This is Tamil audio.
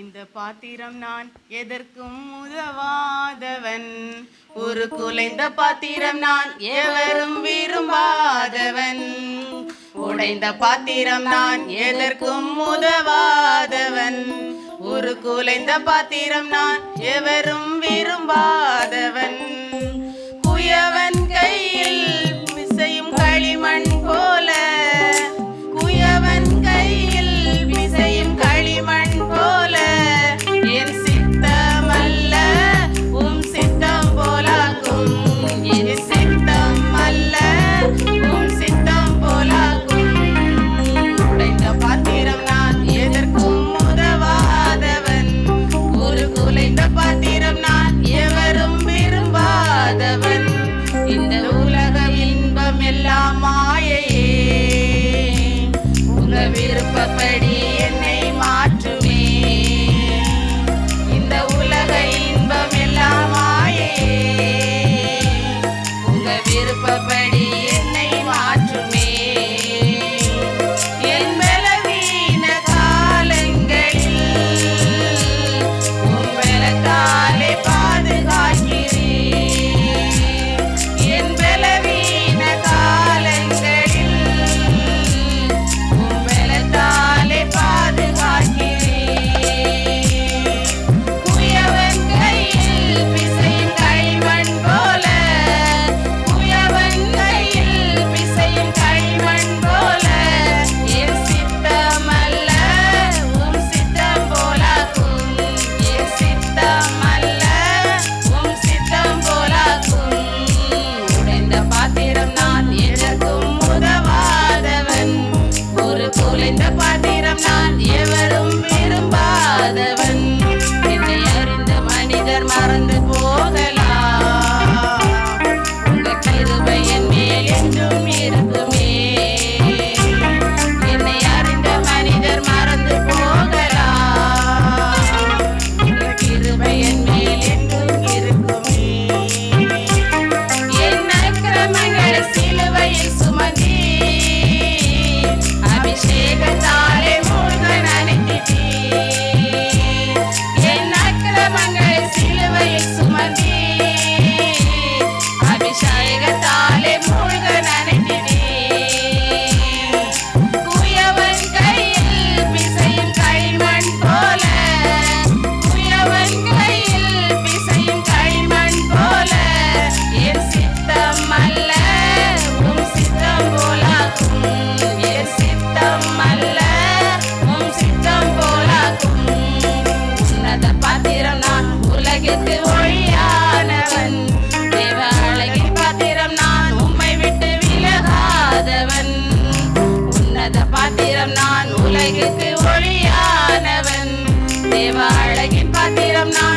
அறிந்த பாத்திரம் நான் எதற்கும் உதவாதவன். ஒரு குலைந்த பாத்திரம் நான் எவரும் விரும்பாதவன். உடைந்த பாத்திரம் நான் எதற்கும் உதவாதவன். ஒரு குலைந்த பாத்திரம் நான் எவரும் விரும்பா படி அழகுக்கு ஒழியானவன் தேவ அழகின் பாத்திரம் நான் உம்மை விட்டு விலகாதவன். உன்னத பாத்திரம் நான் உலகுக்கு ஒழியானவன் தேவ அழகின் பாத்திரம் நான்